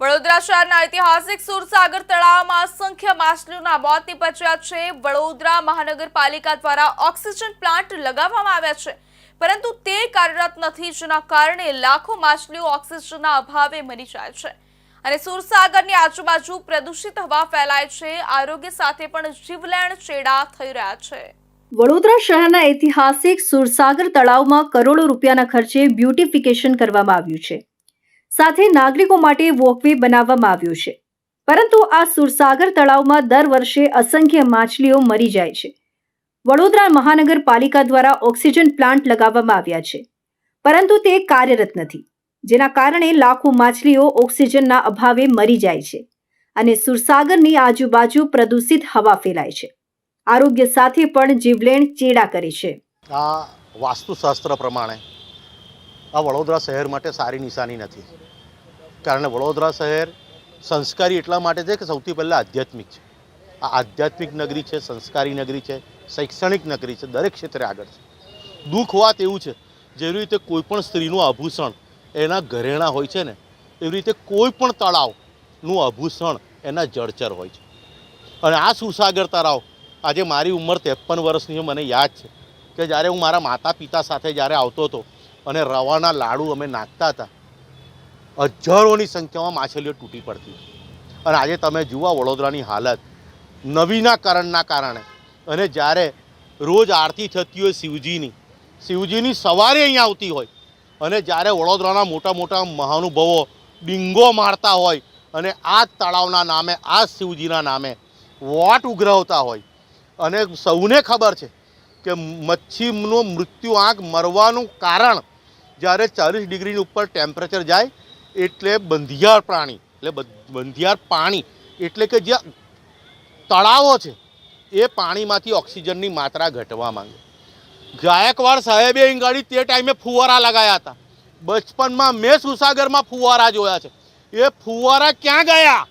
વડોદરા શહેરના ઐતિહાસિક સુરસાગર તળાવમાં અસંખ્ય માછલીઓના મોત નિપજ્યા છે. વડોદરા મહાનગરપાલિકા દ્વારા ઓક્સિજન પ્લાન્ટ લગાવવામાં આવ્યા છે. પરંતુ તે કાર્યરત નથી, જેના કારણે લાખો માછલીઓ ઓક્સિજનના અભાવે મરી જાય છે. અને સુરસાગરની આજુબાજુ પ્રદૂષિત હવા ફેલાય છે. આરોગ્ય સાથે પણ જીવલેણ ચેડા થઈ રહ્યા છે. વડોદરા શહેરના ઐતિહાસિક સુરસાગર તળાવમાં કરોડો રૂપિયાના ખર્ચે બ્યુટિફિકેશન કરવામાં આવ્યું છે. સાથે નાગરિકો માટે વોકવે બનાવવામાં આવ્યો છે. પરંતુ આ સુરસાગર તળાવમાં દર વર્ષે અસંખ્ય માછલીઓ મરી જાય છે. વડોદરા મહાનગરપાલિકા દ્વારા ઓક્સિજન પ્લાન્ટ લગાવવામાં આવ્યા છે. પરંતુ તે કાર્યરત નથી. જેના કારણે લાખો માછલીઓ ઓક્સિજનના અભાવે મરી જાય છે અને સુરસાગરની આજુબાજુ પ્રદૂષિત હવા ફેલાય છે. આરોગ્ય સાથે પણ જીવલેણ ચેડા કરે છે. આ વાસ્તુશાસ્ત્ર પ્રમાણે આ વડોદરા શહેર માટે સારી નિશાની નથી. કારણ કે વડોદરા શહેર સંસ્કારી એટલા માટે છે કે સૌથી પહેલાં આધ્યાત્મિક છે. આ આધ્યાત્મિક નગરી છે, સંસ્કારી નગરી છે, શૈક્ષણિક નગરી છે, દરેક ક્ષેત્રે આગળ છે. દુઃખ વાત એવું છે, જેવી રીતે કોઈપણ સ્ત્રીનું આભૂષણ એના ઘરેણાં હોય છે ને, એવી રીતે કોઈપણ તળાવનું આભૂષણ એના જળચર હોય છે. અને આ સુસાગર તળાવ, આજે મારી ઉંમર ત્રેપન વર્ષની મને યાદ છે કે જ્યારે હું મારા માતા પિતા સાથે જ્યારે આવતો હતો અને રવાના લાડુ અમે નાખતા હતા. હજારોની સંખ્યામાં માછલીઓ તૂટી પડતી. અને આજે તમે જુઓ વડોદરાની હાલત. નવીનાકરણના કારણે. અને જ્યારે રોજ આરતી થતી હોય શિવજીની શિવજીની સવારે અહીંયા આવતી હોય. અને જ્યારે વડોદરાના મોટા મોટા મહાનુભાવો ડીંગો મારતા હોય અને આ તળાવના નામે, આ શિવજીના નામે વોટ ઉઘરાવતા હોય. અને સૌને ખબર છે કે મચ્છીનું મૃત્યુ આંક મરવાનું કારણ જ્યારે ચાલીસ ડિગ્રીની ઉપર ટેમ્પરેચર જાય એટલે બંધિયાર પ્રાણી, એટલે બધ- બંધિયાર પાણી, એટલે કે જે તળાવો છે, એ પાણીમાંથી ઓક્સિજનની માત્રા ઘટવા માંગે ગાયકવાડ સાહેબે ગાડી તે ટાઈમે ફુવારા લગાયા હતા. બચપનમાં મેં સુસાગરમાં ફુવારા જોયા છે. એ ફુવારા ક્યાં ગયા?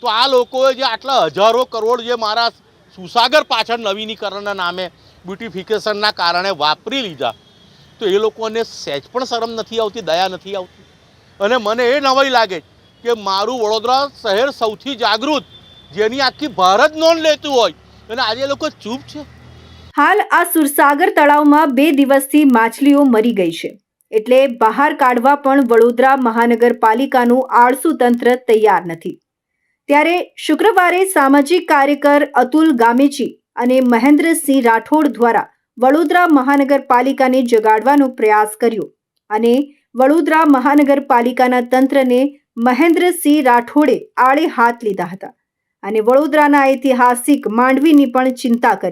તો આ લોકોએ જે આટલા હજારો કરોડ જે મારા સુસાગર પાછળ નવીનીકરણના નામે બ્યુટિફિકેશનના કારણે વાપરી લીધા. તો એ લોકોને સહેજ પણ શરમ નથી આવતી, દયા નથી આવતી. અને મને એ નવાઈ લાગે કે મારું વડોદરા શહેર સૌથી જાગૃત, જેની આખી ભારત નોંધ લેતું હોય. અને આજે લોકો ચૂપ છે. હાલ આ સુરસાગર તળાવમાં બે દિવસથી માછલીઓ મરી ગઈ છે. એટલે બહાર કાઢવા પણ વડોદરા મહાનગરપાલિકાનું આળસુ તંત્ર તૈયાર નથી. ત્યારે શુક્રવારે સામાજિક કાર્યકર અતુલ ગામેચી અને મહેન્દ્રસિંહ રાઠોડ દ્વારા વડોદરા મહાનગરપાલિકાને જગાડવાનો પ્રયાસ કર્યો અને વડોદરા મહાનગરપાલિકાના તંત્રને મહેન્દ્રસિંહ રાઠોડે આડે હાથ લીધા હતા અને વડોદરાના ઐતિહાસિક માંડવીની પણ ચિંતા કરી.